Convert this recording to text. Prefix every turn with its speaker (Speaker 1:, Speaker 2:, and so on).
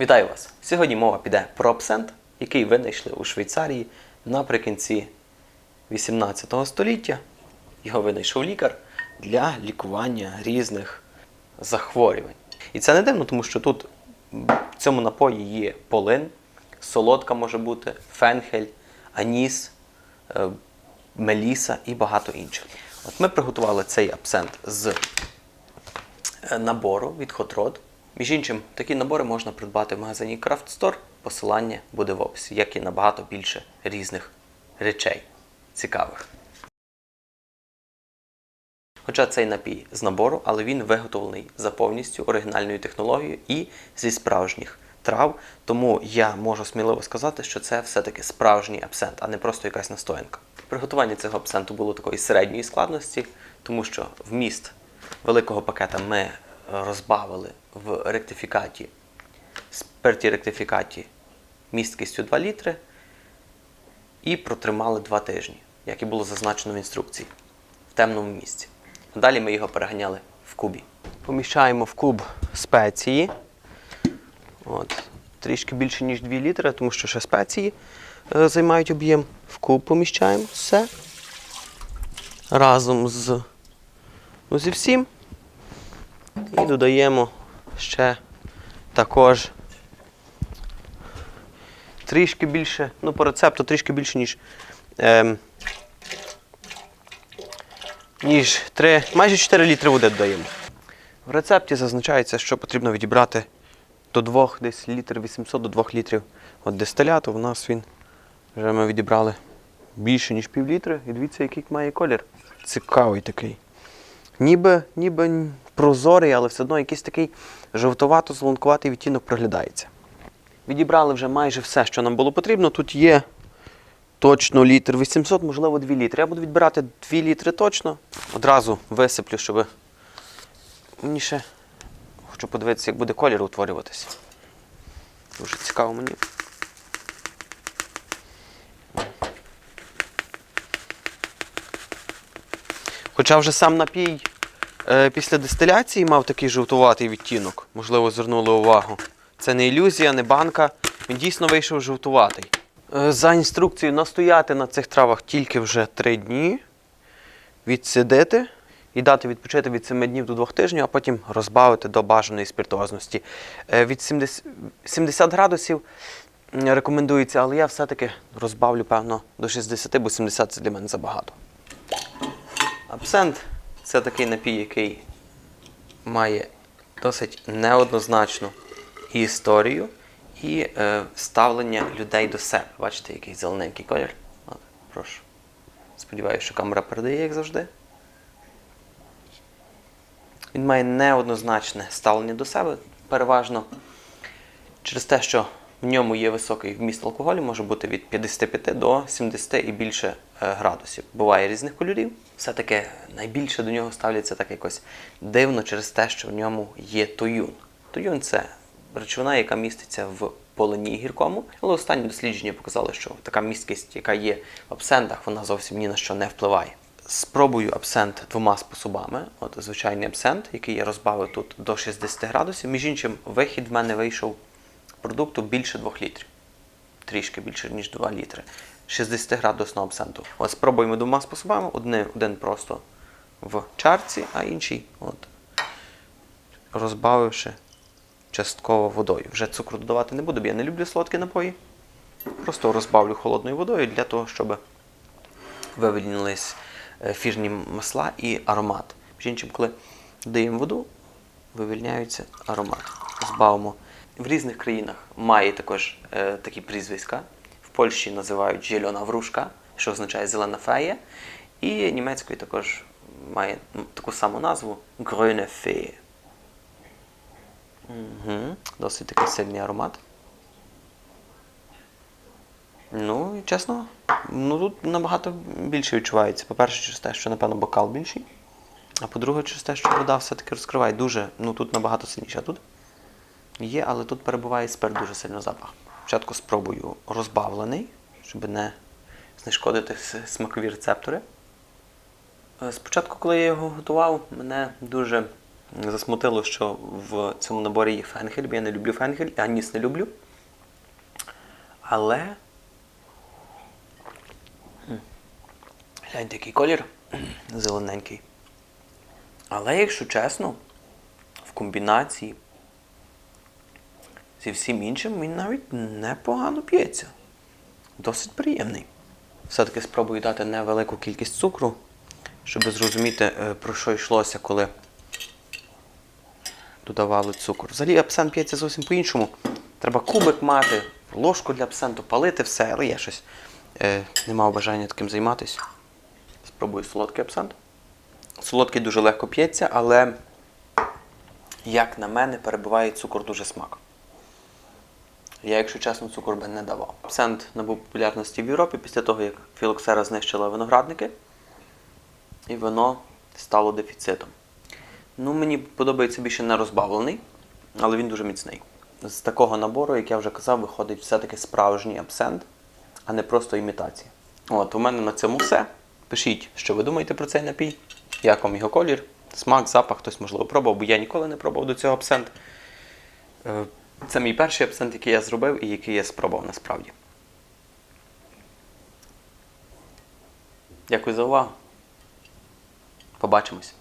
Speaker 1: Вітаю вас! Сьогодні мова піде про абсент, який винайшли у Швейцарії наприкінці 18 століття. Його винайшов лікар для лікування різних захворювань. І це не дивно, тому що тут в цьому напої є полин, солодка може бути, фенхель, аніс, е, меліса і багато інших. От ми приготували цей абсент з е, набору від Rod. Між іншим, такі набори можна придбати в магазині Craft Store. Посилання буде в описі, як і набагато більше різних речей цікавих. Хоча цей напій з набору, але він виготовлений за повністю оригінальною технологією і зі справжніх трав. Тому я можу сміливо сказати, що це все-таки справжній абсент, а не просто якась настоянка. Приготування цього абсенту було такої середньої складності, тому що вміст великого пакета ми розбавили в ректифікаті, сперті ректифікаті місткістю 2 літри і протримали 2 тижні, як і було зазначено в інструкції, в темному місці. Далі ми його переганяли в кубі. Поміщаємо в куб спеції. От. Трішки більше, ніж 2 літри, тому що ще спеції е, займають об'єм. В куб поміщаємо все. Разом з, ну, зі всім. І додаємо ще також трішки більше, ну по рецепту трішки більше, ніж, ем, ніж 3, майже 4 літри води додаємо. В рецепті зазначається, що потрібно відібрати до 2 десь літр 800 до 2 літрів от дистиляту. У нас він вже ми відібрали більше, ніж пів літри. І дивіться, який має колір. Цікавий такий. Ніби, ніби прозорий, але все одно якийсь такий жовтовато-солонкуватий відтінок проглядається. Відібрали вже майже все, що нам було потрібно. Тут є точно літр 800, можливо, 2 літри. Я буду відбирати 2 літри точно. Одразу висиплю, щоб мені ще хочу подивитися, як буде колір утворюватися. Дуже цікаво мені. Хоча вже сам напій е, після дистиляції мав такий жовтуватий відтінок, можливо, звернули увагу. Це не ілюзія, не банка. Він дійсно вийшов жовтуватий. Е, за інструкцією настояти на цих травах тільки вже 3 дні, відсидити і дати відпочити від 7 днів до 2 тижнів, а потім розбавити до бажаної спіртуозності. Е, від 70, 70 градусів рекомендується, але я все-таки розбавлю, певно, до 60, бо 70 це для мене забагато. Абсент це такий напій, який має досить неоднозначну історію і е, ставлення людей до себе. Бачите, який зелененький колір? От, прошу. Сподіваюся, що камера передає, як завжди. Він має неоднозначне ставлення до себе, переважно через те, що в ньому є високий вміст алкоголю, може бути від 55 до 70 і більше е, градусів. Буває різних кольорів. Все-таки найбільше до нього ставляться так якось дивно через те, що в ньому є тоюн. Тоюн це речовина, яка міститься в полині гіркому, але останні дослідження показали, що така місткість, яка є в абсентах, вона зовсім ні на що не впливає. Спробую абсент двома способами. От звичайний абсент, який я розбавив тут до 60 градусів. Між іншим, вихід в мене вийшов продукту більше 2 літрів. Трішки більше, ніж 2 літри. 60 градусного абсенту. От спробуємо двома способами. Один, один просто в чарці, а інший от, розбавивши частково водою. Вже цукру додавати не буду, бо я не люблю солодкі напої. Просто розбавлю холодною водою для того, щоб вивільнились е, фірні масла і аромат. Між іншим, коли додаємо воду, вивільняється аромат. Збавимо. В різних країнах має також е, такі прізвиська. В Польщі називають зелена врушка, що означає зелена фея. І німецькою також має таку саму назву Grüne Fee. Угу. Досить такий сильний аромат. Ну, чесно, ну тут набагато більше відчувається. По-перше, через те, що, напевно, бокал більший. А по-друге, через те, що вода все-таки розкриває дуже, ну тут набагато сильніше. А тут є, але тут перебуває спирт дуже сильно запах. Спочатку спробую розбавлений, щоб не знешкодити смакові рецептори. Е, Спочатку, коли я його готував, мене дуже засмутило, що в цьому наборі є фенхель, бо я не люблю фенхель, а ніс не люблю. Але. М. Гляньте, який колір зелененький. Але, якщо чесно, в комбінації зі всім іншим він навіть непогано п'ється. Досить приємний. Все-таки спробую дати невелику кількість цукру, щоб зрозуміти, е, про що йшлося, коли додавали цукор. Взагалі абсент п'ється зовсім по-іншому. Треба кубик мати, ложку для абсенту, палити все, але я щось е, не мав бажання таким займатися. Спробую солодкий абсент. Солодкий дуже легко п'ється, але, як на мене, перебиває цукор дуже смак. Я, якщо чесно, цукор би не давав. Абсент набув популярності в Європі після того, як філоксера знищила виноградники, і вино стало дефіцитом. Ну, мені подобається більше не розбавлений, але він дуже міцний. З такого набору, як я вже казав, виходить все-таки справжній абсент, а не просто імітація. От, у мене на цьому все. Пишіть, що ви думаєте про цей напій, як вам його колір, смак, запах, хтось, можливо, пробував, бо я ніколи не пробував до цього абсент. Це мій перший абсент, який я зробив і який я спробував насправді. Дякую за увагу. Побачимось.